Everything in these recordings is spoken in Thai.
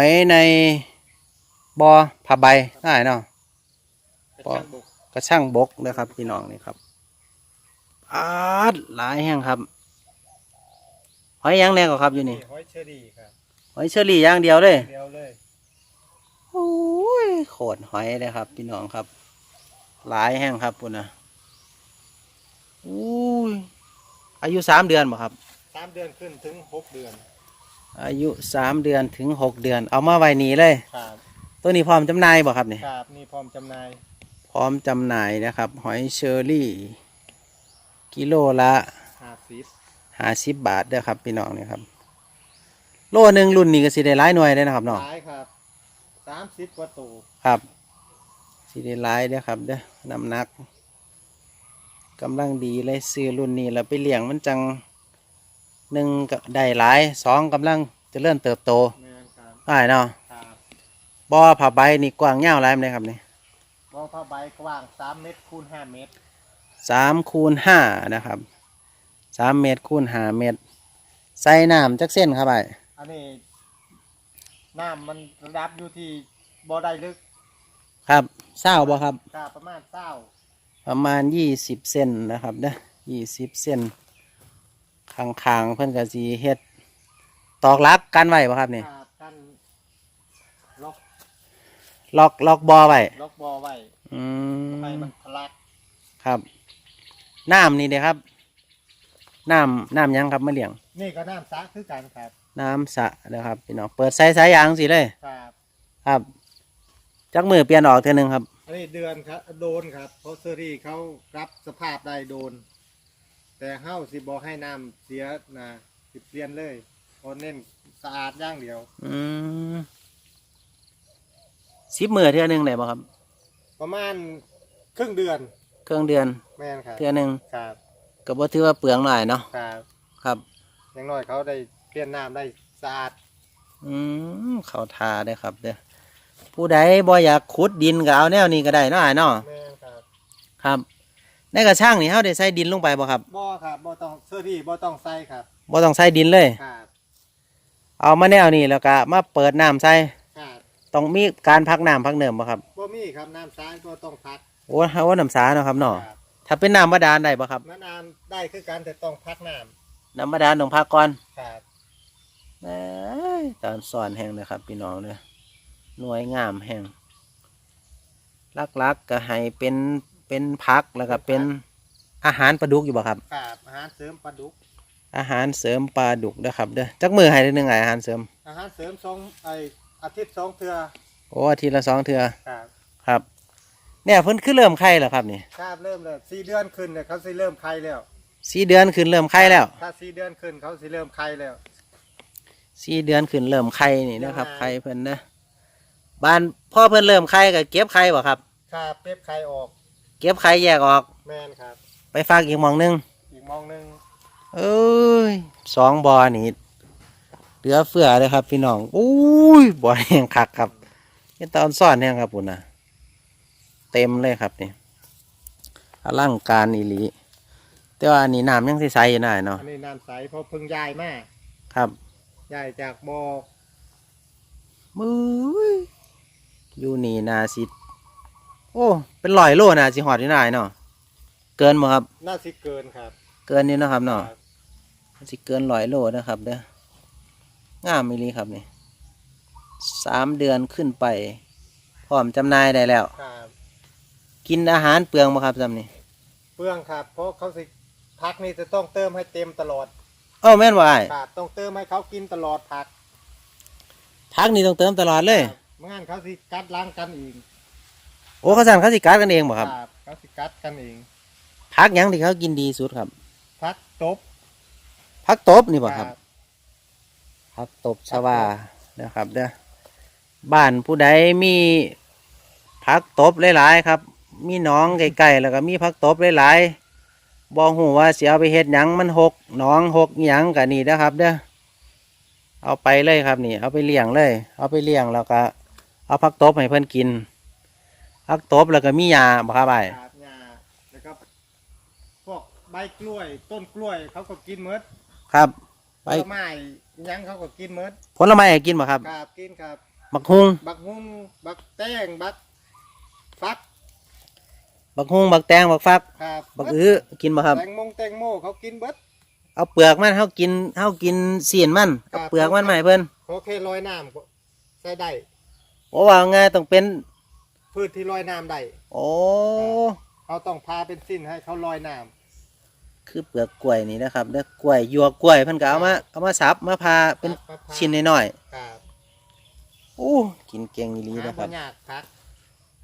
หอยในบอผ้าใบง่ายเนาะกระชังบกกระช่างบกนะครับพี่น้องนี่ครับอาดหลายแห้งครับ หอยหยังแน่ก็ครับอยู่นี่นี่หอยเชอรี่ครับหอยเชอรี่อย่างเดียวเลยเดียวเลยโอ้ยโขดหอยเลยครับ พี่น้องครับ หลายแห้งครับปุ่นนะอุ้ยอายุสามเดือนบ่ครับสามเดือนขึ้นถึงหกเดือน อายุสามเดือนถึงหกเดือน เอามาไว้นี่เลย ครับตัวนี้พร้อมจำหน่ายบ่ครับนี่ครับนี่พร้อมจำหน่ายพร้อมจำหน่ายนะครับ หอยเชอรี่ กิโลละห้าสิบห้าสิบบาทเด้อครับพี่น้องนี่ครับ โลหนึ่งรุ่นนี้ก็สิได้หลายหน่วยได้อนะครับเนาะขายครับสามสิบกว่าตัวครับสิได้หลายเด้อครับเด้อน้ำหนักกำลังดีเลยซื้อรุ่นนี้แล้วไปเลี้ยงมันจัง หนึ่งก็ได้หลายสองกำลังเจะเริ่มเติบโตแม่นครับได้เนาะครับบ่อผ้าใบนี่กว้างยาวหลายเลยครับนี่มองผ้าใบกว้างสามเมตรคูณห้าเมตรสามคูณห้านะครับสามเมตรคูณห้าเมตร ใส่น้ำจักเส้นครับไอ้อันนี้น้ำมันระดับอยู่ที่บ่อได้ลึกครับเศร้าบ่ครับกาประมาณเศร้าประมาณยี่สิบเซนนะครับเด้อยี่สิบเซน ข้างๆเพิ่นก็สีเฮ็ดตอกหลักกันไว้บ่ครับนี่ครับกันล็อกล็อกล็อกบอไว้ล็อกบ่อไว้อืให้มมันทะลักครับ น้ำนี่เด้ครับ น้ำน้ำหยังครับมะเลี้ยง นี่ก็น้ำซักคือกันครับน้ำสระนะครับพี่น้องเปิดใส่สายยางสิเลย ครับครับ จักมือเปลี่ยนออกเท่อหนึงครับ อันนี้เดือนครับโดนครับเพราะเซอรี่เขารับสภาพได้โดน แต่เฮ้าสิบอให้น้ำเสียนะสิเปลี่ยนเลยเพราะเน้นสะอาดอย่างเดียว อืมสิบมือเท่อหนึงได้บ่ครับ ประมาณครึ่งเดือนเครื่องเดือนแม่นครับเท่อหนึงครับก็บ่ถือว่าเปลืองหน่อยเนาะครับครับ อย่างน้อยเขาได้เปลี่ยนน้ำได้สะอาดอืมเขาทาได้อครับเด้อผู้ใดบ่อยากขุดดินก็เอาแนวนี้ก็ได้เนาะอ้ายเนาะแม่นครับ ครับ ในกระช่างนี่เฮาได้ใส่ดินลงไปบ่ครับบ่ครับบ่ต้องเซอรี่บ่ต้องใส่ครับบ่ต้องใส่ดินเลย ครับเอามาแนวนี้แล้วก็มาเปิดน้ำใส่ครับต้องมีการพักน้ำพักเนิมบ่ครับบ่มีครับน้ำสายก็ต้องพักโอ้เฮาว่าน้ำสาเนาะครับเนาะครับถ้าเป็นน้ำบาดาลได้บ่ครับมะนาวได้คือกันแต่ต้องพักน้น้ำบาดาลต้องพักก่อนำครับ เอ้ยตอนสอนแห้งเลยครับ พี่น้องเด้อหน่วยงามแห้งลักๆก็ให้เป็น เป็นพักแล้วก็เป็นอาหารปลาดุกอยู่บ่ครับ ครับอาหารเสริมปลาดุก อาหารเสริมปลาดุกนะครับเด้อจักมือให้ได้หนึ่งไงอาหารเสริม อาหารเสริมสองไออาทิตย์สองเทื่อโอ้อาทีละสองเทือครับครับ เนี่ยเพิ่นคือเริ่มไข่แล้วครับนี่ครับเริ่มเลยสี่เดือนขึ้นเนี่ยเขาสิเริ่มไข่แล้วสี่เดือนขึ้นเริ่มไข่แล้ว ถ้าสี่เดือนขึ้นเขาสิเริ่มไข่แล้วสี่เดือนขึ้นเริ่มไข่นี่นะครับยังไงไข่เพิ่นนะบ้านพ่อเพิ่นเริ่มไข่ก็เก็บไข่บ่ครับ ครับเก็บไข่ออก เก็บไข่แยกออก แมนครับ ไปฝากอีกหมองหนึง อีกมองหนึงเอ้ยสองบ่อนี่เหลือเฟือเลยครับ พี่น้องอุ้ยบ่อแห้งคักครับนี่ตอนซ่อนแห้งครับปุ่นนะเต็มเลยครับนี่อลังการอีหลีแต่ว่าอันนี้น้ำยังใสๆอยู่หน่อยเนาะอันนี้น้ำใสเพราะเพิ่งย้ายมาครับย้ายจากบ่อมืออยู่นี่นาสิ โอ้ เป็นร้อยโลนาสิหอดอยู่หน่อยเนาะเกินบ่ครับ น่าสิเกินครับเกินนี่เนาะครับเนาะครับสิเกินร้อยโลนะครับเด้องามมิลีครับนี่สามเดือนขึ้นไป พร้อมจำหน่ายได้แล้ว ครับกินอาหารเปลืองบ่ครับจำนี่เปลืองครับ เพราะเขาสิพักนี่จะต้องเติมให้เต็มตลอดเอ้าแม่นว่าอ้ายครับต้องเติมให้เขากินตลอดผักพักนี่ต้องเติมตลอดเลยครับไม่งั้นเขาสิกัดล้างกันเอง โอ้เขาสั่งเขาสิการกันเองบ่ครับเขาสิกัดกันเองพักหยังที่เขากินดีสุดครับพักตบพักตบนี่บ่ครับ พักตบชวานะครับเด้อบ้านผู้ใดมีพักตบหลายๆครับ มีหน้องไก่ๆแล้วก็มีพักตบหลายๆบ่หูว่าเสียเอาไปเฮ็ดหยังมันหกหน้องหกหยังกันนี่นะครับ เด้อเอาไปเลยครับนี่ เอาไปเลี้ยงเลย เอาไปเลี้ยงแล้วก็ เอาพักตบให้เพิ่นกิน พักตบแล้วก็มียาบ่ครับไอ้ครับหญ้าแล้วก็พวกใบกล้วย ต้นกล้วยเขาก็กินหมดครับ ไปผลไม้ยังเขาก็กินเมิดผลไม้ให้กินบ่ครับครับกินครับ บักฮุงบักฮุ้งบักแต้งบักฟักบักฮุงบักแตงบักฟัก ครับบักอื้อกินบ่ครับ แตงโมงแตงโมเขากินเบิด เอาเปลือกมันเฮากินเฮากินเสียนมันครัเอาบเปลือกมันมาให้เพิ่นเขาแค่ลอยน้ำก็ใส่ได้โอ้ว่าง่ายต้องเป็น พืชที่ลอยน้ำได้โอ้เขาต้องพาเป็นสิ้นให้เขาลอยน้คือเปลือกกล้วยนี่นะครับเด้อกล้วยหยวกกล้วยเพิ่นก็เอามาเอามาสับมาพาำเป็นครับครับชิ้นน้อยครับๆโอ้กินเก่งอีหลีหานะคบ่รับยากครับ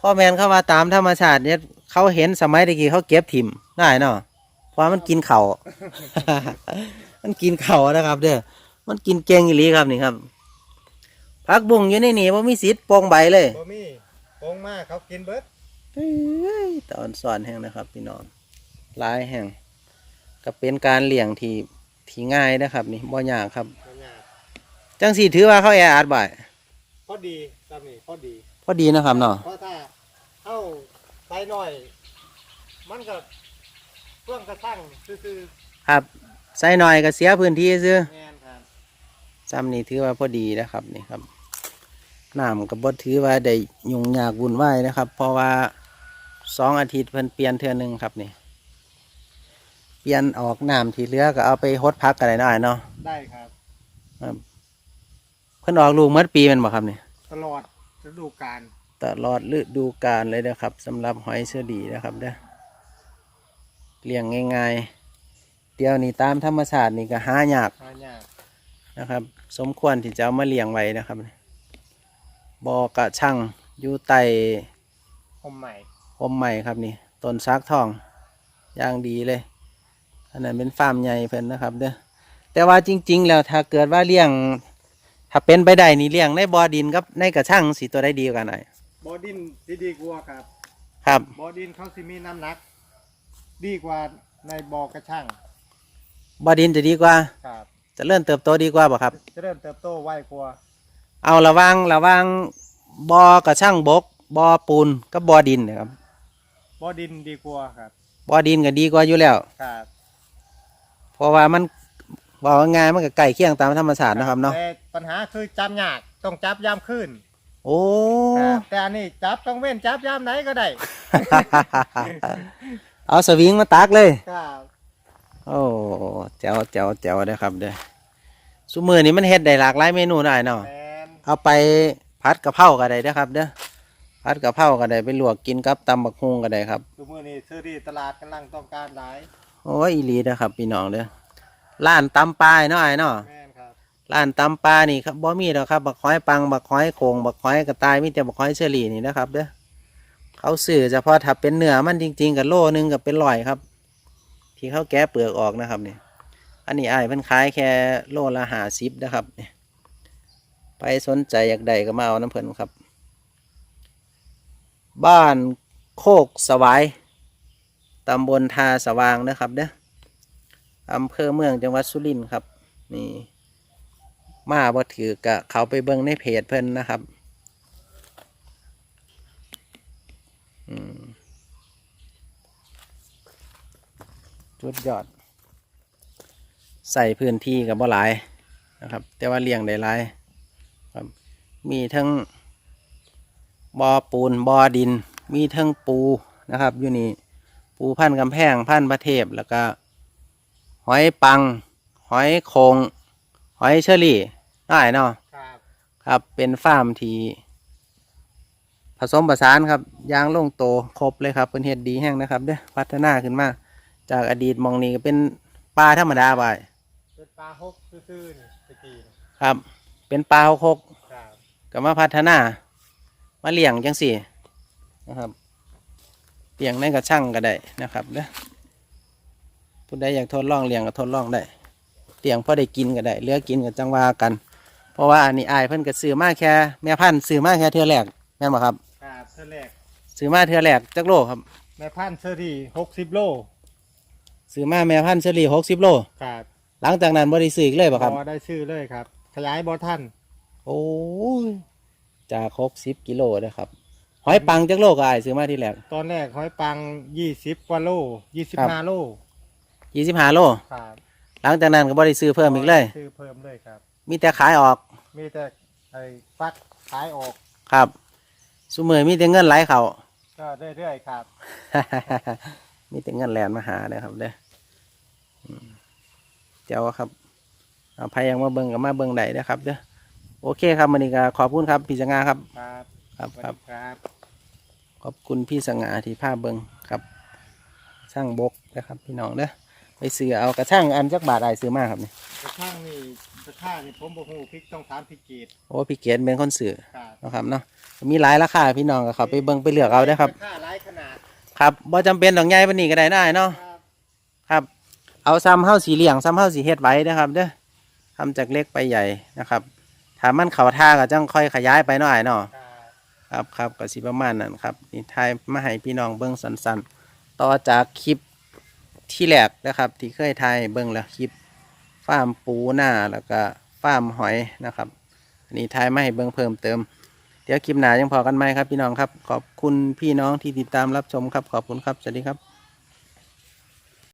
พ่อแม่นเข้ามาตามธรรมชาติเนี่ยเขาเห็นสมัยตะกี้เขาเก็บถิ่มได้เนาะเพราะมันกินเข่าวมันกินเข่าวนะครับ เด้อมันกินเก่งอีหลีครับนี่ครับผักบุ้งอยู่ในนี่ว่ามีสิทธิ์โปองใบเลยบ่มี โป่งมาเขากินเบิดเอ้ยตอนสอนแห้งนะครับ พี่น้องหลายแห่งก็เป็นการเลี้ยงที่ที่ง่ายนะครับ นี่บ่ยากครับ บ่ยากจังสี่ถือว่าเขาแออัดบ่ายพอดีตามนี้พอดี พอดีนะครับเนาะเพราะถ้าเอาไปหน่อย มันก็เครื่องกระทั่งซื่อครับใส่หน่อยก็เสียพื้นที่ซื้อๆแม่นครับ ซ้ำนี่ถือว่าพอดีนะครับนี่ครับ น้ำกับบดถือว่าได้ยุ่งยากวุ่นวายนะครับ เพราะว่าสองอาทิตย์เพิ่นเปลี่ยนเทื่อหนึงครับนี่เปลี่ยนออกน้ำที่เหลือก็เอาไปฮดพักกันได้หน่อยเนาะได้ครับเพิ่นออกลูกเมื่อปีแมันบ่ครับนี่ตลอดฤดูกาลตลอดฤดูกาลเลยนะครับสำหรับหอยเชอรี่นะครับเด้อเลี้ยงง่ายๆเดี๋ยวนี้ตามธรรมชาตินี่ก็หายากหายากนะครับ สมควรที่จะเอามาเลี้ยงไว้นะครับ บอกระช่างอยู่ใต้หอมใหม่พมใหม่ครับนี่ต้นซักทองอย่างดีเลย อันนั้นเป็นฟาร์มใหญ่เพิ่นนะครับเด้อแต่ว่าจริง ๆ แล้วถ้าเกิดว่าเลี้ยง ถ้าเป็นไปได้นี่เลี้ยงในบ่อดินกับในกระช่างสีตัวได้ดีกว่ากันหน่อยบอดินสิดีกว่าครับครับบอดินเขาสิมีน้ำหนัก ดีกว่าในบอกระช่างบ่อดินจะดีกว่าครับจะเริ่มเติบโตดีกว่าบ่ครับจะเริ่มเติบโตไวกว่า เอาระหวังระหวังบอกระช่างบกบ่อปูนกับบ่อดินนะครับบอดินดีกว่าครับบ่อดินก็ดีกว่าอยู่แล้ว ครับเพราะว่ามันว่าง่ายมันก็ใกล้เคียงตามธรรมชาตินะครับเนาะแต่ปัญหาคือจับยากต้องจับยามขึ้นโอ้ ครับแต่อันนี้จับต้องเว้นจับยามไหนก็ได้ เอาสวิงมาตักเลย ครับโอ้แจ๋วแจ๋วแจ๋วนะครับเด้อซุมือนี้มันเฮ็ดได้หลากหลายเมนูได้เนาะแมน เอาไปผัดกะเพราก็ได้เด้อครับเด้อผัดกะเพราก็ได้ไปลวกกินกับตำบักฮุงก็ได้ครับทุกมื้อนี้ซื้อที่ตลาดกำลังต้องการหลายโอ้ยอีหลีนะครับพี่น้องเด้อร้านตำปลาเนาะไอ้เนาะแมนครับร้านตำปลานี่ครับบ่มีดอกครับบักหอยปังบักหอยโขงบักหอยกระต่ายมีแต่บักหอยเชอรี่นี่นะครับเด้อเขาซื้อเฉพาะถ้าเป็นเนื้อมันจริง ๆกับโลนึงกับเป็นร้อยครับ ที่เขาแกะเปลือกออกนะครับนี่อันนี้อ้ายเพิ่นขายแค่โลละห้าสิบนะครับนี่ ไปสนใจอยากได้ก็มาเอาน้ำเพลินครับ บ้านโคกสวายตำบลทาสว่างนะครับเด้ออำเภอเมืองจังหวัดสุรินทร์ครับ นี่ มาบ่ถือกะเขาไปเบิ่งในเพจเพิ่นนะครับอืมสุดยอด ใส่พื้นที่กับบ่หลายนะครับ แต่ว่าเลี้ยงได้หลาย ครับ มีทั้งบ่อปูนบ่อดิน มีทั้งปูนะครับอยู่นี่ปูพันกำแพงพันประเทศแล้วก็ หอยปัง หอยโคงหอยเชอรี่ได้เนาะครับครับเป็นฟาร์มที่ผสมผสานครับยางลงโตครบเลยครับเป็นเห็ดดีแห้งนะครับเด้อพัฒนาขึ้นมา จากอดีตหมองนี้ก็เป็นปลาธรรมดาไปเป็นปลาฮกซื่อๆนี่ตะกี้นี่ครับ เป็นปลาหกครับๆก็มาพัฒนา มาเลี้ยงจังสี่นะครับเลี้ยงในกระช่างก็ได้นะครับเด้อผู้ใดอยากทดลองเลี้ยงก็ทดลองได้เลี้ยงพอได้กินก็ได้เหลือกินก็จังว่ากัน เพราะว่าอันนี้อายเพิ่นก็ซื้อมาแค่แม่พันธุ์ซื้อมาแค่เทื่อแรกแม่นบ่ครับครับเท่าแรกซื้อมาเทื่อแรกจักโลครับแม่พันธุ์เซอรี่หกสิบโลซื้อมาแม่พันธุ์เฉลี่ยหกสิบโลครับหลังจากนั้นบ่ได้ซื้ออีกเลยบ่ครับอได้ชื่อเลยครับข ยายบอท่านโอ้ยจากหกสิบกิโลนะครับหอยปังจักโลก็อายซื้อมาที่แรก ตอนแรกหอยปังยี่สิบกว่าโลยี่สิบครับห้าโลยี่สิบห้าโล ครับหลังจากนั้นก็บ่ได้ซื้อเพิ่มอีกเลย ซื้อเพิ่มเลยครับ มีแต่ขายออก มีแต่ไอ้ฟักขายออก ครับสุมือมีแต่เงินไหลเขาก็เรื่อยๆครับ มีแต่เงินแลนมาหาเลยครับเด้ออืมเจ้าครับเอา ใครยังมาเบิ่งกับมาเบิ่งได้เด้อครับเด้อโอเคครับมันนี้ก็ขอบคุณครับพี่สง่าครับครับครับสวัสครับดีครับขอบคุณพี่สง่าที่พาเบิ่งครับช่างบกนะครับ พี่น้องเด้อไปซื้อเอากระช่างอันจักบาทไอายซื้อมาครับนี่กระช่างนี่กระช่างนี่ผมบอกหูพริกต้องถามพริกกีดโอ้พี่เกดเป็นคนซื้อครับเนาะครับเนาะมีหลายราคาพี่น้องก็เขาไปเบิ่งไปเลือกเอาเด้อครับค่าหลายขนาดครับบ่จำเป็นดอกใหญ่ปานนี้ก็ได้นะอ้ายเนาะครับครับ เอาซ้ำเฮาสีเหลี่ยงซ้ำเฮาสีเฮ็ดไว้นะครับเด้อ ทำจากเล็กไปใหญ่นะครับถ้ามันเข้าท่าก็จังค่อยขยายไปหน่อยเนาะครับครับครับก็สิประมาณนั้นครับนี่ทายมาให้พี่น้องเบิ่งสั้นๆ ต่อจากคลิปที่แรกนะครับ ที่เคยทายเบิ่งแล้วคลิปฟาร์มปูหน้าแล้วก็ฟาร์มหอยนะครับอันนี้ทายมาให้เบิ่งเพิ่มเติม เดี๋ยวคลิปหน้ายังพอกันไหมครับพี่น้องครับ ขอบคุณพี่น้องที่ติดตามรับชมครับ ขอบคุณครับ สวัสดีครับ